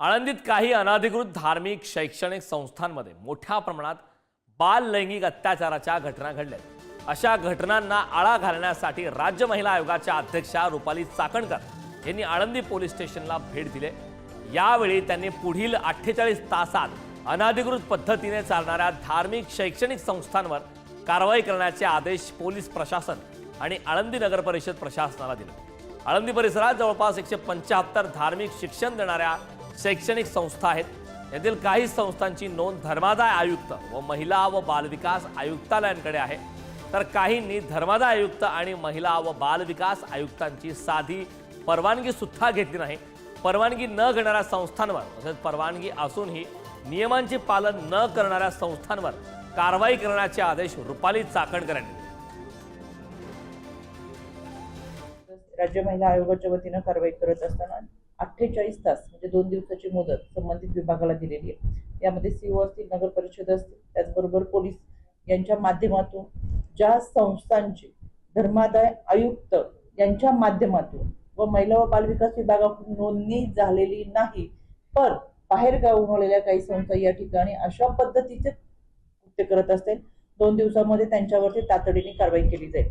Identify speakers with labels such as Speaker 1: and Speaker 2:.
Speaker 1: आळंदीत काही अनाधिकृत धार्मिक शैक्षणिक संस्थांमध्ये मोठ्या प्रमाणात बाल लैंगिक अत्याचाराच्या घटना घडल्या अशा घटनांना आळा घालण्यासाठी राज्य महिला आयोगाच्या अध्यक्षा रुपाली चाकणकर यांनी आळंदी पोलीस स्टेशनला भेट दिली. यावेळी त्यांनी पुढील अठ्ठेचाळीस तासात अनाधिकृत पद्धतीने चालणाऱ्या धार्मिक शैक्षणिक संस्थांवर कारवाई करण्याचे आदेश पोलीस प्रशासन आणि आळंदी नगर परिषद प्रशासनाला दिले. आळंदी परिसरात जवळपास एकशे पंच्याहत्तर धार्मिक शिक्षण देणाऱ्या शैक्षणिक संस्था आहेत. यातील काही संस्थांची नोंद धर्मादाय आयुक्त व महिला व बालविकास आयुक्तालयांकडे आहे. तर काहींनी धर्मादाय आयुक्त आणि महिला व बालविकास आयुक्तांची साधी परवानगी सुद्धा घेतली नाही. परवानगी न घेणाऱ्या संस्थांवर तसेच परवानगी असूनही नियमांचे पालन न करणाऱ्या संस्थांवर कारवाई करण्याचे आदेश रुपाली चाकणकर यांनी
Speaker 2: राज्य महिला आयोगाच्या वतीनं कारवाई करत असताना अठ्ठेचाळीस तास म्हणजे दोन दिवसाची मुदत संबंधित विभागाला दिलेली आहे. यामध्ये सीओ असतील नगर परिषद असतील त्याचबरोबर पोलीस यांच्या माध्यमातून ज्या संस्थांची धर्मादाय आयुक्त यांच्या माध्यमातून व महिला व बालविकास विभागाकडून नोंदणी झालेली नाही पण बाहेर गावून आलेल्या काही संस्था या ठिकाणी अशा पद्धतीचे कृत्य करत असतील दोन दिवसामध्ये त्यांच्यावरती तातडीने कारवाई केली जाईल.